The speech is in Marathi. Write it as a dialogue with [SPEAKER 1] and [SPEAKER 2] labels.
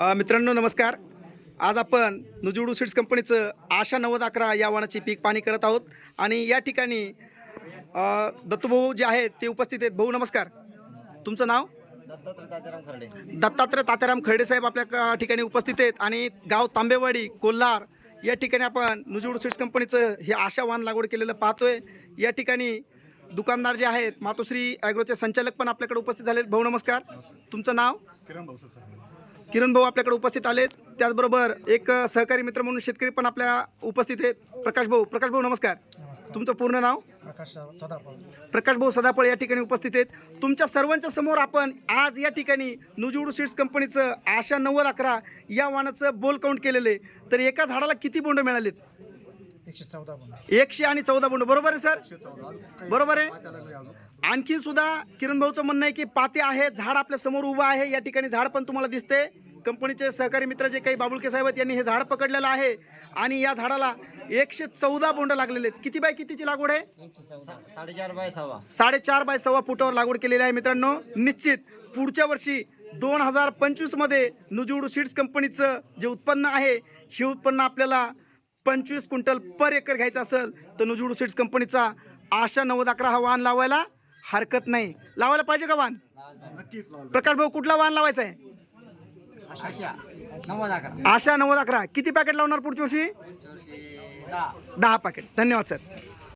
[SPEAKER 1] मित्रांनो नमस्कार. आज आपण नुजुडू सीड्स कंपनीचं आशा नव्वद अकरा या वाणाची पीक पाणी करत आहोत. आणि या ठिकाणी दत्तूभाऊ जे आहेत ते उपस्थित आहेत. भाऊ नमस्कार. तुमचं नाव?
[SPEAKER 2] दत्तात्रय तात्याराम खर्डे.
[SPEAKER 1] दत्तात्रय तात्याराम खर्डे साहेब आपल्या क- ठिकाणी उपस्थित आहेत. आणि गाव तांबेवाडी कोल्हार या ठिकाणी आपण नुजुडू सीड्स कंपनीचं हे आशा वाण लागवड केलेलं पाहतोय. या ठिकाणी दुकानदार जे आहेत मातोश्री ॲग्रोचे संचालक पण आपल्याकडे उपस्थित झालेत. भाऊ नमस्कार. तुमचं नाव?
[SPEAKER 2] किरण भाऊ
[SPEAKER 1] किरण भाऊ आपल्याकडे उपस्थित आलेत. त्याचबरोबर एक सहकारी मित्र म्हणून शेतकरी पण आपल्या उपस्थित आहेत. प्रकाश भाऊ. प्रकाश भाऊ नमस्कार. तुमचं पूर्ण नाव?
[SPEAKER 2] प्रकाश सदाफळ.
[SPEAKER 1] प्रकाश भाऊ सदापळ या ठिकाणी उपस्थित आहेत. तुमच्या सर्वांच्या समोर आपण आज या ठिकाणी नुजुडू सीड्स कंपनीचं आशा नव्वद अकरा या वाणाचं बोल काउंट केलेलं आहे. तर एका झाडाला किती बोंड मिळालेत?
[SPEAKER 2] एकशे चौदा पण
[SPEAKER 1] एकशे आणि चौदा बोंड. बरोबर आहे सर? बरोबर आहे? आणखी सुद्धा किरण भाऊचं म्हणणं आहे की पाते आहे झाड आपल्यासमोर उभं आहे. या ठिकाणी झाड पण तुम्हाला दिसते कंपनीचे सहकारी मित्र जे काही बाबुळके साहेब आहेत यांनी हे झाड पकडलेलं आहे. आणि या झाडाला एकशे चौदा बोंड लागलेले आहेत. किती बाय कितीची लागवड आहे?
[SPEAKER 2] साडेचार बाय सव्वा.
[SPEAKER 1] साडेचार बाय सव्वा फुटावर लागवड केलेली आहे मित्रांनो. निश्चित पुढच्या वर्षी दोन हजार पंचवीसमध्ये नुजुडू सीड्स कंपनीचं जे उत्पन्न आहे हे उत्पन्न आपल्याला पंचवीस क्विंटल पर एकर घ्यायचं असेल तर नुजुडू सीड्स कंपनीचा आशा नव्वद अकरा हा वाहन लावायला हरकत नाही. लावायला पाहिजे का वाहन?
[SPEAKER 2] नक्कीच
[SPEAKER 1] प्रकाश भाऊ कुठला वाहन लावायचा आहे?
[SPEAKER 2] आशा नव्वद अकरा.
[SPEAKER 1] किती पॅकेट लावणार पुढच्या वर्षी? दहा. पॅकेट धन्यवाद सर